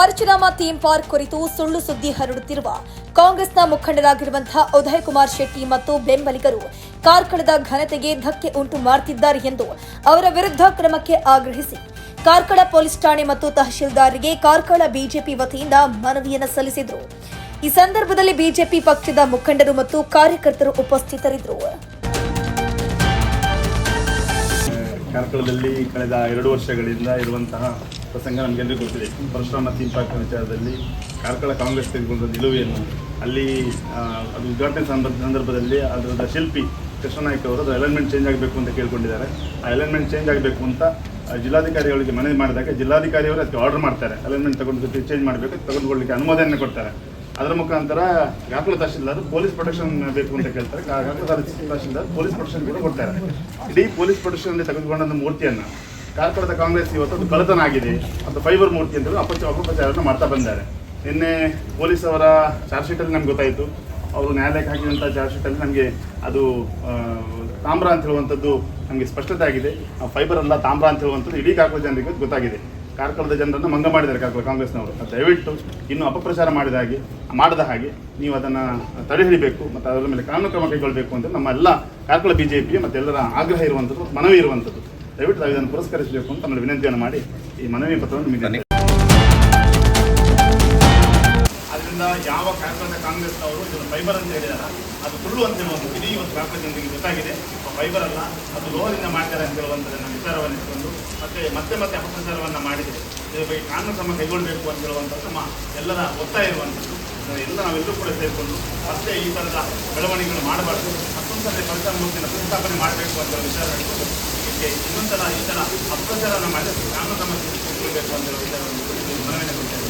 Parashurama theme park ಕುರಿತು ಸುಳ್ಳು ಸುದ್ದಿ ಹರಡುತ್ತಿರುವ ಕಾಂಗ್ರೆಸ್ನ ಮುಖಂಡರಾಗಿರುವಂತಹ ಉದಯ್ ಕುಮಾರ್ ಶೆಟ್ಟಿ ಮತ್ತು ಬೆಂಬಲಿಗರು ಕಾರ್ಕಳದ ಘನತೆಗೆ ಧಕ್ಕೆ ಉಂಟು ಮಾಡುತ್ತಿದ್ದಾರೆ ಎಂದು ಅವರ ವಿರುದ್ಧ ಕ್ರಮಕ್ಕೆ ಆಗ್ರಹಿಸಿ ಕಾರ್ಕಳ ಪೊಲೀಸ್ ಠಾಣೆ ಮತ್ತು ತಹಶೀಲ್ದಾರ್ಗೆ ಕಾರ್ಕಳ ಬಿಜೆಪಿ ವತಿಯಿಂದ ಮನವಿಯನ್ನು ಸಲ್ಲಿಸಿದರು. ಈ ಸಂದರ್ಭದಲ್ಲಿ ಬಿಜೆಪಿ ಪಕ್ಷದ ಮುಖಂಡರು ಮತ್ತು ಕಾರ್ಯಕರ್ತರು ಉಪಸ್ಥಿತರಿದ್ದರು. ಕಾರ್ಕಳದಲ್ಲಿ ಕಳೆದ ಎರಡು ವರ್ಷಗಳಿಂದ ಇರುವಂತಹ ಪ್ರಸಂಗ ನಮಗೆಲ್ಲರಿಗೂ ಗೊತ್ತಿದೆ. ಪರಶುರಾಮ ಥೀಮ್ ಪಾರ್ಕ್ ವಿಚಾರದಲ್ಲಿ ಕಾರ್ಕಳ ಕಾಂಗ್ರೆಸ್ ತೆಗೆದುಕೊಂಡ ನಿಲುವೆಯನ್ನು ಅಲ್ಲಿ ಅದು ಉದ್ಘಾಟನೆ ಸಂದರ್ಭ, ಸಂದರ್ಭದಲ್ಲಿ ಅದರ ಶಿಲ್ಪಿ ಕೃಷ್ಣನಾಯ್ಕ ಅವರು ಅದು ಅಲೈನ್ಮೆಂಟ್ ಚೇಂಜ್ ಆಗಬೇಕು ಅಂತ ಕೇಳ್ಕೊಂಡಿದ್ದಾರೆ. ಆ ಅಲೈನ್ಮೆಂಟ್ ಚೇಂಜ್ ಆಗಬೇಕು ಅಂತ ಜಿಲ್ಲಾಧಿಕಾರಿಗಳಿಗೆ ಮನವಿ ಮಾಡಿದಾಗ ಜಿಲ್ಲಾಧಿಕಾರಿಯವರು ಅದಕ್ಕೆ ಆರ್ಡರ್ ಮಾಡ್ತಾರೆ. ಅಲೈನ್ಮೆಂಟ್ ತಗೊಂಡು ಚೇಂಜ್ ಮಾಡಬೇಕು ತೆಗೆದುಕೊಳ್ಳಿಕ್ಕೆ ಅನುಮೋದನೆ ಕೊಡ್ತಾರೆ. ಅದರ ಮುಖಾಂತರ ಗಾಕಲ ತಹಶೀಲ್ದಾರ್ ಪೊಲೀಸ್ ಪ್ರೊಟೆಕ್ಷನ್ ಬೇಕು ಅಂತ ಕೇಳ್ತಾರೆ. ಗಾಕಲ ತಹಶೀಲ್ದಾರ್ ಪೊಲೀಸ್ ಪ್ರೊಟೆಕ್ಷನ್ ಕೂಡ ಕೊಡ್ತಾರೆ. ಇಡೀ ಪೊಲೀಸ್ ಪ್ರೊಟೆಕ್ಷನ್ ತೆಗೆದುಕೊಂಡ ಮೂರ್ತಿಯನ್ನ ಕಾರ್ಕಳದ ಕಾಂಗ್ರೆಸ್ ಇವತ್ತು ಅದು ಕಳತನ ಆಗಿದೆ ಅದು ಫೈಬರ್ ಮೂರ್ತಿ ಅಂತ ಅಪಚ ಅಪಪ್ರಚಾರವನ್ನು ಮಾಡ್ತಾ ಬಂದಿದ್ದಾರೆ ನಿನ್ನೆ ಪೊಲೀಸ್ ಅವರ ಚಾರ್ಜ್ ಶೀಟಲ್ಲಿ ನಮ್ಗೆ ಗೊತ್ತಾಯಿತು. ಅವರು ನ್ಯಾಯಾಲಯಕ್ಕೆ ಹಾಕಿದಂಥ ಚಾರ್ಜ್ ಶೀಟಲ್ಲಿ ನಮಗೆ ಅದು ತಾಮ್ರ ಅಂತ ಹೇಳುವಂಥದ್ದು ನಮಗೆ ಸ್ಪಷ್ಟತೆ ಆಗಿದೆ. ಆ ಫೈಬರ್ ಅಲ್ಲ, ತಾಮ್ರ ಅಂತ ಹೇಳುವಂಥದ್ದು ಇಡೀ ಕಾರ್ಕಳ ಜನರಿಗೆ ಗೊತ್ತಾಗಿದೆ. ಕಾರ್ಕಳದ ಜನರನ್ನು ಮಂಗ ಮಾಡಿದ್ದಾರೆ ಕಾರ್ಕಳ ಕಾಂಗ್ರೆಸ್ನವರು. ದಯವಿಟ್ಟು ಇನ್ನು ಅಪಪ್ರಚಾರ ಮಾಡಿದ ಹಾಗೆ, ಮಾಡದ ಹಾಗೆ ನೀವು ಅದನ್ನು ತಡೆ ಹಿಡಿಬೇಕು ಮತ್ತು ಅದರ ಮೇಲೆ ಕಾನೂನು ಕ್ರಮ ಕೈಗೊಳ್ಳಬೇಕು ಅಂತ ನಮ್ಮ ಎಲ್ಲ ಕಾರ್ಕಳ ಬಿ ಜೆ ಪಿ ಮತ್ತು ಎಲ್ಲರ ಆಗ್ರಹ ಇರುವಂಥದ್ದು ಮನವಿ ಇರುವಂಥದ್ದು. ದಯವಿಟ್ಟು ತಾವು ಇದನ್ನು ಪುರಸ್ಕರಿಸಬೇಕು ಅಂತ ನನ್ನ ವಿನಂತಿಯನ್ನು ಮಾಡಿ ಈ ಮನವಿ ಪತ್ರವನ್ನು ನಿಮಗೆ ಅದರಿಂದ ಯಾವ ಕಾರ್ಯಕ್ರಮದ ಕಾಂಗ್ರೆಸ್ನವರು ಇದನ್ನು ಫೈಬರ್ ಅಂತ ಹೇಳಿದಾರ ಅದು ಸುಳ್ಳು ಅಂತ ಹೇಳುವಂಥ ಇಡೀ ಒಂದು ಕಾರ್ಯಕ್ರಮ ಜನರಿಗೆ ಗೊತ್ತಾಗಿದೆ. ಫೈಬರ್ ಅಲ್ಲ ಅದು ಲೋಹದಿಂದ ಮಾಡ್ತಾರೆ ಅಂತ ಹೇಳುವಂಥದ್ದನ್ನು ವಿಚಾರವನ್ನು ಇಟ್ಕೊಂಡು ಮತ್ತೆ ಮತ್ತೆ ಮತ್ತೆ ಅಪಪ್ರಚಾರವನ್ನು ಮಾಡಿದೆ ಇದರ ಬಗ್ಗೆ ಕಾನೂನು ಕ್ರಮ ಕೈಗೊಳ್ಳಬೇಕು ಅಂತ ಹೇಳುವಂಥದ್ದು ನಮ್ಮ ಎಲ್ಲರ ಒತ್ತಾಯ ಇರುವಂಥದ್ದು. ಎಲ್ಲ ನಾವೆಲ್ಲರೂ ಕೂಡ ಸೇರಿಕೊಂಡು ಮತ್ತೆ ಈ ಥರದ ಬೆಳವಣಿಗೆಗಳು ಮಾಡಬಾರ್ದು. ಮತ್ತೊಂದು ಸಲ ಮೂಲಕ ಮೂರ್ತಿಯನ್ನು ಪ್ರತಿಷ್ಠಾಪನೆ ಮಾಡಬೇಕು ಅಂತ ವಿಚಾರ ಇಟ್ಕೊಂಡು ಇದಕ್ಕೆ ಇನ್ನೊಂದು ಸಲ ಈ ಥರ ಅಪಪ್ರಚಾರವನ್ನು ಮಾಡಿದರೆ ಕಾನೂನು ಕ್ರಮ ಕೈಗೊಳ್ಳಬೇಕು ಅಂತ ಮನವಿಯನ್ನು ಕೊಡ್ತೇನೆ.